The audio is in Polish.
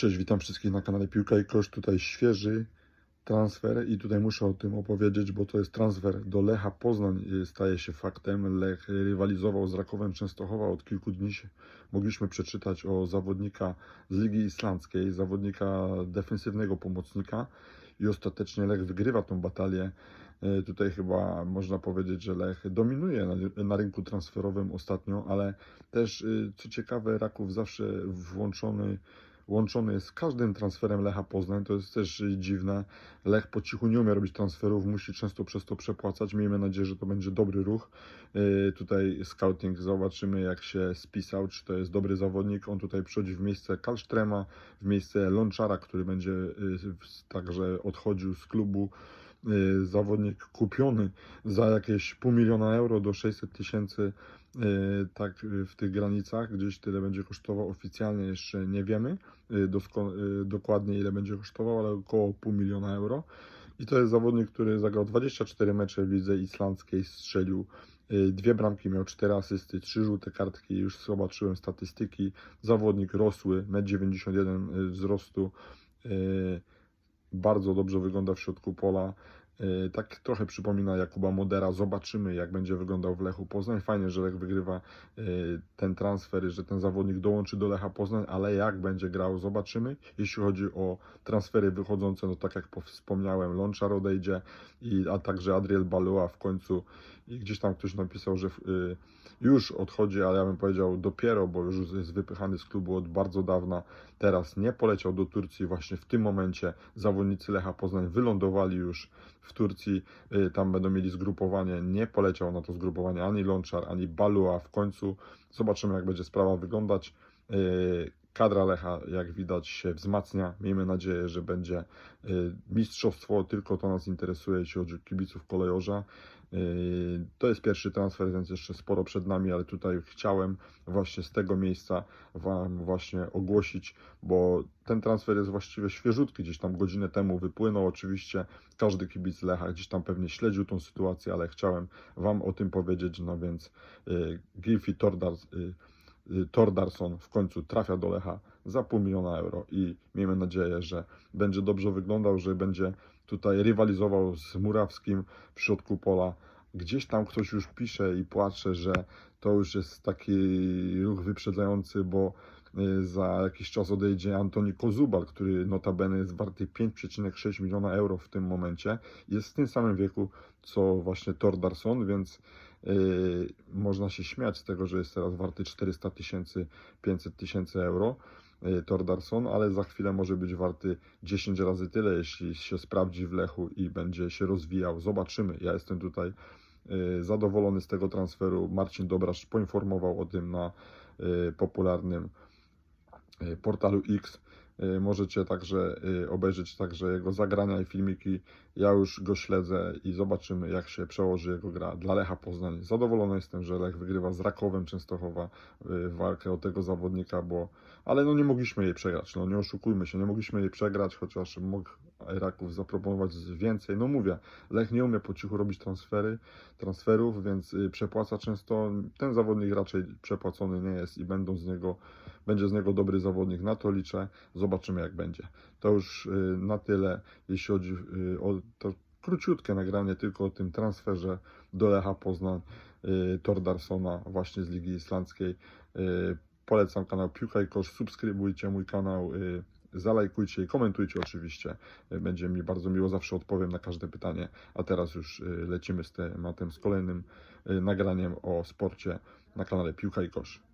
Cześć, witam wszystkich na kanale Piłka i Kosz. Tutaj świeży transfer i tutaj muszę o tym opowiedzieć, bo to jest transfer do Lecha Poznań. Staje się faktem. Lech rywalizował z Rakowem Częstochowa od kilku dni. Mogliśmy przeczytać o zawodnika z Ligi Islandzkiej, zawodnika defensywnego pomocnika i ostatecznie Lech wygrywa tą batalię. Y, Tutaj chyba można powiedzieć, że Lech dominuje na, na rynku transferowym ostatnio, ale też y, co ciekawe, Raków zawsze włączony łączony jest z każdym transferem Lecha Poznań. To jest też dziwne. Lech po cichu nie umie robić transferów, musi często przez to przepłacać. Miejmy nadzieję, że to będzie dobry ruch. Y, Tutaj scouting zobaczymy, jak się spisał, czy to jest dobry zawodnik. On tutaj przychodzi w miejsce Kalsztrema, w miejsce Lonczara, który będzie y, także odchodził z klubu. Y, Zawodnik kupiony za jakieś pół miliona euro do 600 tysięcy, y, tak y, w tych granicach, gdzieś tyle będzie kosztował oficjalnie, jeszcze nie wiemy dokładnie ile będzie kosztował, ale około pół miliona euro. I to jest zawodnik, który zagrał 24 mecze w lidze islandzkiej, strzelił dwie bramki, miał cztery asysty, trzy żółte kartki, już zobaczyłem statystyki. Zawodnik rosły, 1,91 m wzrostu, bardzo dobrze wygląda w środku pola. Yy, Tak trochę przypomina Jakuba Modera. Zobaczymy, jak będzie wyglądał w Lechu Poznań. Fajnie, że Lech wygrywa yy, ten transfer, że ten zawodnik dołączy do Lecha Poznań, ale jak będzie grał, zobaczymy. Jeśli chodzi o transfery wychodzące, no tak jak po- wspomniałem, Lonczar odejdzie, i, a także Adriel Balua w końcu. I gdzieś tam ktoś napisał, że yy, już odchodzi, ale ja bym powiedział dopiero, bo już jest wypychany z klubu od bardzo dawna. Teraz nie poleciał do Turcji właśnie w tym momencie. Zawodnicy Lecha Poznań wylądowali już w Turcji, y, tam będą mieli zgrupowanie. Nie poleciał na to zgrupowanie ani Lonczar, ani Balua. W końcu zobaczymy, jak będzie sprawa wyglądać. Kadra Lecha, jak widać, się wzmacnia. Miejmy nadzieję, że będzie y, mistrzostwo, tylko to nas interesuje, jeśli chodzi o kibiców kolejorza. Y, To jest pierwszy transfer, więc jeszcze sporo przed nami, ale tutaj chciałem właśnie z tego miejsca Wam właśnie ogłosić, bo ten transfer jest właściwie świeżutki, gdzieś tam godzinę temu wypłynął. Oczywiście każdy kibic Lecha gdzieś tam pewnie śledził tą sytuację, ale chciałem Wam o tym powiedzieć, no więc y, Gilfi Tordar, Tordarson w końcu trafia do Lecha za pół miliona euro i miejmy nadzieję, że będzie dobrze wyglądał, że będzie tutaj rywalizował z Murawskim w środku pola. Gdzieś tam ktoś już pisze i płacze, że to już jest taki ruch wyprzedzający, bo y, za jakiś czas odejdzie Antoni Kozubal, który notabene jest warty 5,6 miliona euro w tym momencie. Jest w tym samym wieku co właśnie Tordarson, więc y, można się śmiać z tego, że jest teraz warty 400 tysięcy, 500 tysięcy euro. y, Tordarson, ale za chwilę może być warty 10 razy tyle, jeśli się sprawdzi w Lechu i będzie się rozwijał. Zobaczymy. Ja jestem tutaj y, zadowolony z tego transferu. Marcin Dobrasz poinformował o tym na popularnym portalu X. Y, Możecie także y, obejrzeć także jego zagrania i filmiki. Ja już go śledzę i zobaczymy, jak się przełoży jego gra dla Lecha Poznań. Zadowolony jestem, że Lech wygrywa z Rakowem Częstochowa y, walkę o tego zawodnika, bo ale no nie mogliśmy jej przegrać. No nie oszukujmy się, nie mogliśmy jej przegrać, chociaż mógł Raków zaproponować więcej. No mówię, Lech nie umie po cichu robić transfery, transferów, więc y, przepłaca często. Ten zawodnik raczej przepłacony nie jest i będą z niego, będzie z niego dobry zawodnik. Na to liczę. Zobaczymy jak będzie. To już y, na tyle, jeśli chodzi y, o to króciutkie nagranie tylko o tym transferze do Lecha Poznań Tordarsona właśnie z Ligi Islandzkiej. Polecam kanał Piłka i Kosz, subskrybujcie mój kanał, zalajkujcie i komentujcie oczywiście. Y, Będzie mi bardzo miło, zawsze odpowiem na każde pytanie. A teraz już y, lecimy z tematem, z kolejnym y, nagraniem o sporcie na kanale Piłka i Kosz.